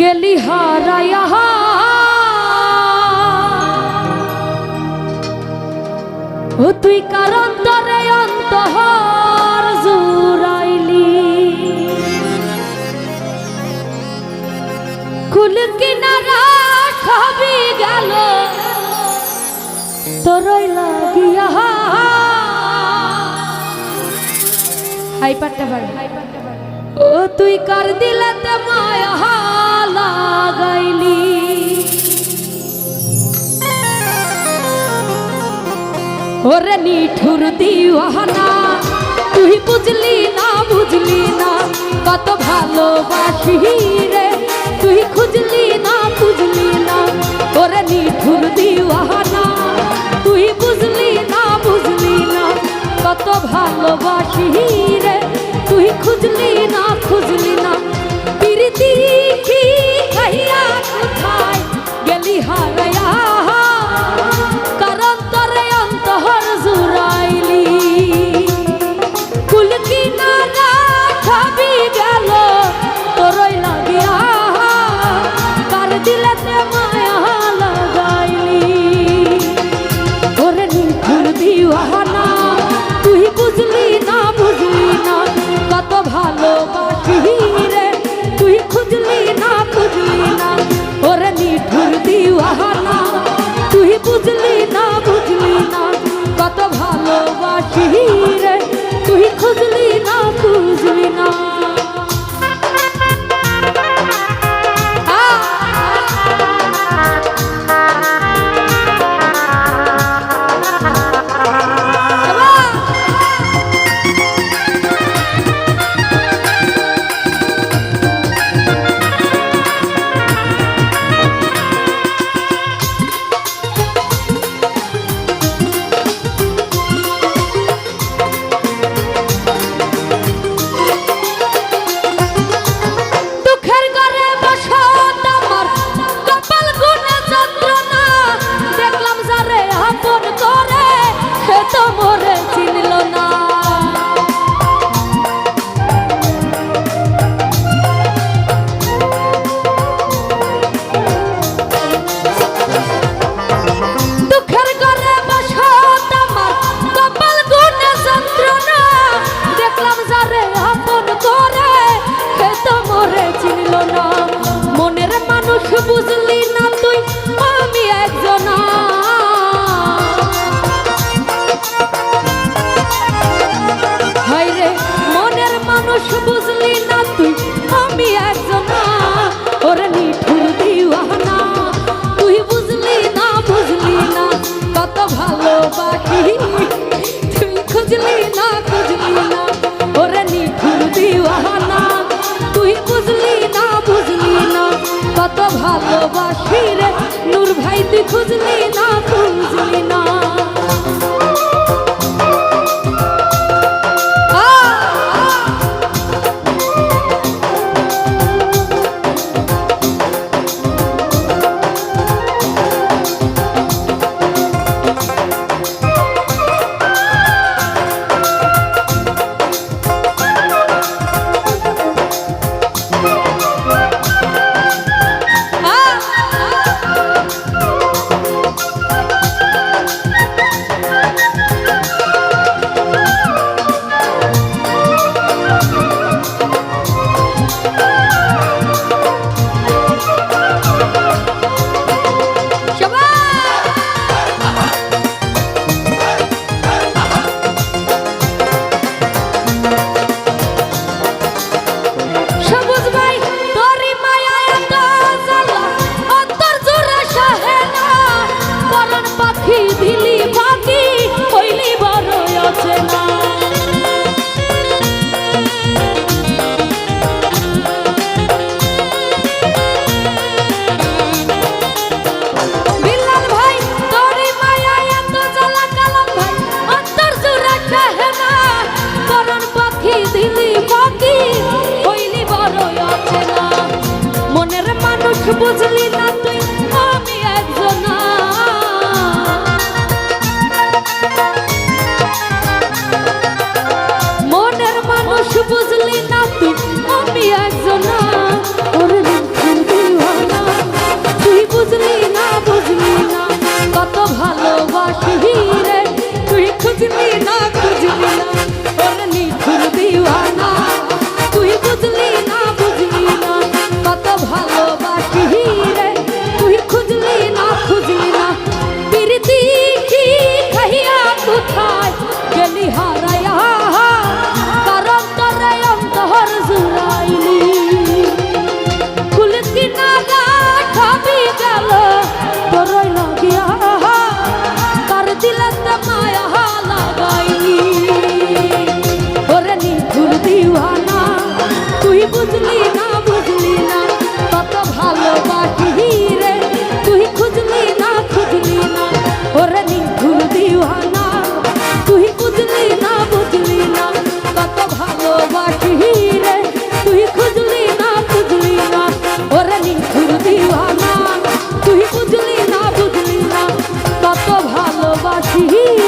গেলি হারায়া। ও তুই কারণ তরে অন্তহর জুরাইলি কুল কিনারা সবই গেল, তোরই লাগিয়া। হাই পাট্টা বাড়ি। ও তুই কর দিলতে মায়া লাগাইলি। ওরে নিঠুর দিওয়ানা, তুই বুঝলি না বুঝলি না, কত ভালোবাসি রে। তুই খুঁজলি না খুঁজলি না, ওরে নিঠুর দিওয়ানা। to ভালোবাসির নূর ভাইতে খুঁজলি 嘿嘿